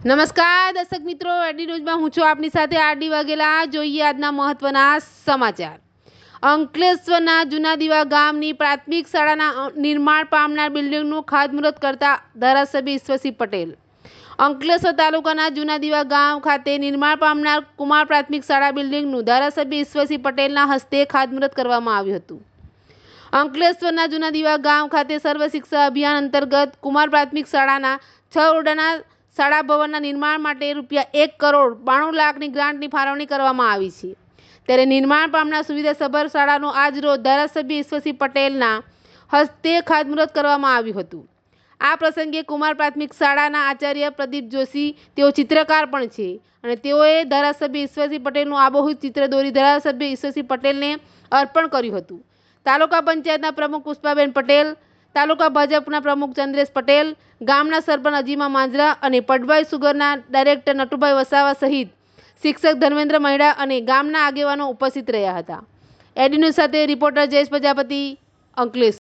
નમસ્કાર, દર્શક મિત્રો. એડી ન્યૂઝમાં હું છું આપની સાથે આરડી વાઘેલા. જોઈએ આજના મહત્વના સમાચાર. અંકલેશ્વરના જૂના દીવા ગામની પ્રાથમિક શાળાના નિર્માણ પામનાર બિલ્ડિંગનું ખાતમુહૂર્ત કરતા ધારાસભ્ય ઈશ્વરસિંહ પટેલ. અંકલેશ્વર તાલુકાના જૂના દીવા ગામ ખાતે નિર્માણ પામનાર કુમાર પ્રાથમિક શાળા બિલ્ડિંગનું ધારાસભ્ય ઈશ્વરસિંહ પટેલના હસ્તે ખાતમુહૂર્ત કરવામાં આવ્યું હતું. અંકલેશ્વરના જૂના દીવા ગામ ખાતે સર્વ શિક્ષા અભિયાન અંતર્ગત કુમાર પ્રાથમિક શાળાના છ ઓરડાના શાળા ભવનના નિર્માણ માટે રૂપિયા એક કરોડ બાણું લાખની ગ્રાન્ટની ફાળવણી કરવામાં આવી છે. ત્યારે નિર્માણ પામનાર સુવિધાસભર શાળાનું આજ રોજ ધારાસભ્ય ઈશ્વરસિંહ પટેલના હસ્તે ખાતમુહૂર્ત કરવામાં આવ્યું હતું. આ પ્રસંગે કુમાર પ્રાથમિક શાળાના આચાર્ય પ્રદીપ જોશી, તેઓ ચિત્રકાર પણ છે અને તેઓએ ધારાસભ્ય ઈશ્વરસિંહ પટેલનું આબોહૂબ ચિત્ર દોરી ધારાસભ્ય ઈશ્વરસિંહ પટેલને અર્પણ કર્યું હતું. તાલુકા પંચાયતના પ્રમુખ પુષ્પાબેન પટેલ તાલુકા ભાજપના પ્રમુખ ચંદ્રેશ પટેલ, ગામના સરપંચ અજીમા માંજરા અને પડભાઈ સુગરના ડાયરેક્ટર નટુભાઈ વસાવા સહિત શિક્ષક ધર્મેન્દ્ર મહેડા અને ગામના આગેવાનો ઉપસ્થિત રહ્યા હતા. એડી સાથે રિપોર્ટર જયેશ પ્રજાપતિ, અંકલેશ.